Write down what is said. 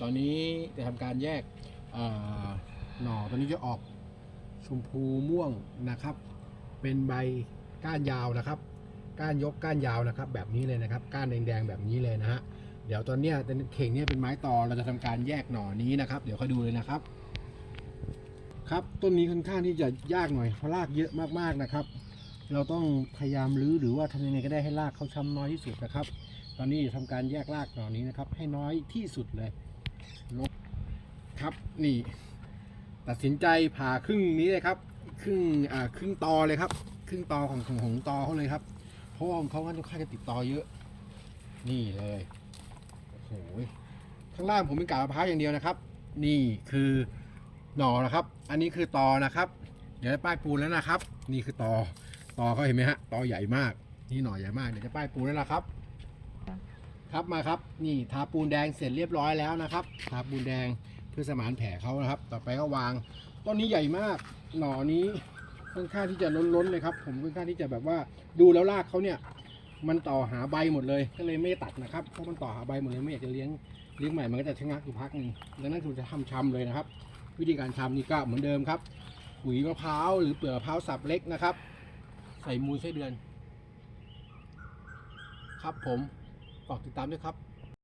ตอนนี้จะทำการแยกหน่อตัวนี้จะออกชมพูม่วงนะครับ เป็นใบก้านยาวนะครับ ก้านยกก้านยาวนะครับ แบบนี้เลยนะครับ ก้านแดงๆแบบนี้เลยนะฮะเดี๋ยวตอนเนี้ยเข่งเนี้ยเป็นไม้ตอเราจะทำการแยกหน่อนี้นะครับ เดี๋ยวค่อยดูเลยนะครับ ครับต้นนี้ค่อนข้างที่จะยากหน่อยเพราะรากเยอะมากๆนะครับ เราต้องพยายามรื้อหรือว่าทำยังไงก็ได้ให้รากเขาช้ำน้อยที่สุดนะครับ ตอนนี้ทำการแยกรากหน่อนี้นะครับ ให้น้อยที่สุดเลย ลบครับนี่ ตัดสินใจผ่าครึ่งนี้เลยครับ ครึ่งอ่าครึ่งตอเลยครับ ครึ่งตอของของของตอเขาเลยครับ เพราะว่าเขาค่อนข้างจะติดตอเยอะ นี่เลยโอ้โหข้างล่างผมเป็นกาบมะพร้าวอย่างเดียวนะครับ นี่คือหน่อนะครับ อันนี้คือตอนะครับ เดี๋ยวจะป้ายปูนแล้วนะครับ นี่คือตอตอเขาเห็นไหมฮะตอใหญ่มาก นี่หน่อใหญ่มากเดี๋ยวจะป้ายปูนแล้วนะครับ ครับมาครับนี่ทาปูนแดงเสร็จเรียบร้อยแล้วนะครับ ทาปูนแดงเพื่อสมานแผลเขานะครับ ต่อไปก็วางต้นนี้ใหญ่มาก หน่อนี้ค่อนข้างที่จะล้นๆเลยครับ ผมค่อนข้างที่จะแบบว่าดูแล้วรากเขาเนี่ย มันต่อหาใบหมดเลย ก็เลยไม่ตัดนะครับเพราะมันต่อหาใบหมดเลยไม่อยากจะเลี้ยงเลี้ยงใหม่มันก็จะชะงักอยู่พักหนึ่งดังนั้นคุณจะทำชำเลยนะครับ วิธีการชำนี่ก็เหมือนเดิมครับปุ๋ยมะพร้าวหรือเปลือกมะพร้าวสับเล็กนะครับ ใส่มูลไส้เดือน ครับผม ฝากติดตามด้วยครับ